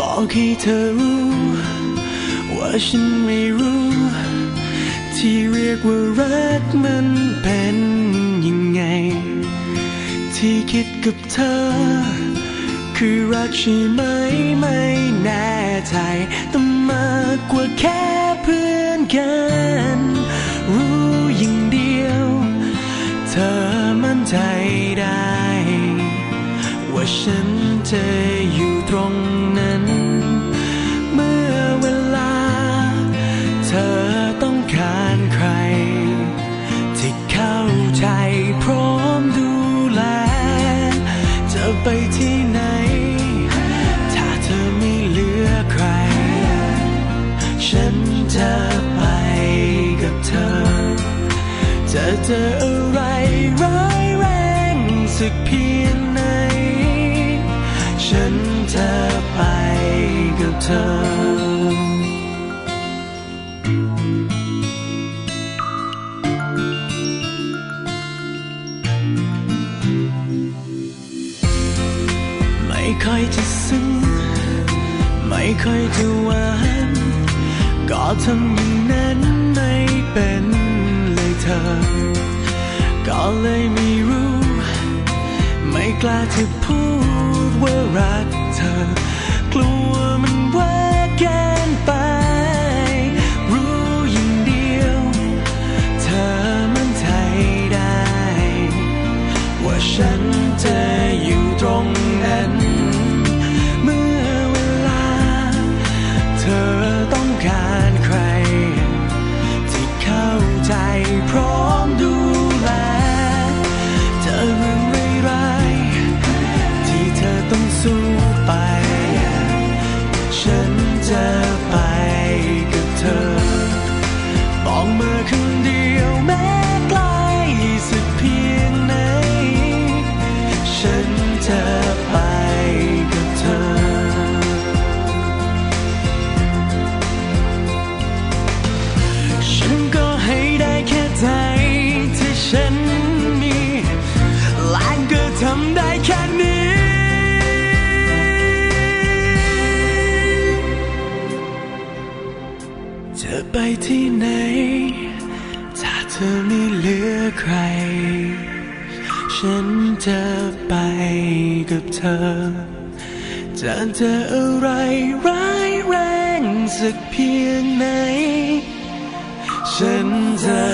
บอกให้เธอรู้ ว่าฉันไม่รู้ ที่เรียกว่ารักมันเป็นยังไง ที่คิดกับเธอ คือรักใช่ไหมไม่แน่ใจแต่มากกว่าแค่เพื่อนกัน รู้อย่างเดียว เธอมั่นใจได้ ว่าฉันจะอยู่ตรงนั้น ไปที่ไหน ถ้าเธอไม่เหลือใคร ฉันจะไปกับเธอ จะเจออะไรร้ายแรงสักเพียงไหน ฉันจะไปกับเธอ ค่อยจะซึ้ง ไม่ค่อยจะหวานก็ทำอย่างนั้นไม่เป็นเลยเธอ ก็เลยไม่รู้ ไม่กล้าจะพูดว่ารักเธอ กลัวมันว่าเกินไป รู้อย่างเดียว เธอมันใจได้ ว่าฉันจะ การใครที่เข้าใจเพราะ ทำได้แค่นี้จะไปที่ไหน ถ้าเธอไม่เหลือใคร ฉันจะไปกับเธอ จะเจออะไรร้ายแรงสักเพียงไหน ฉันจะ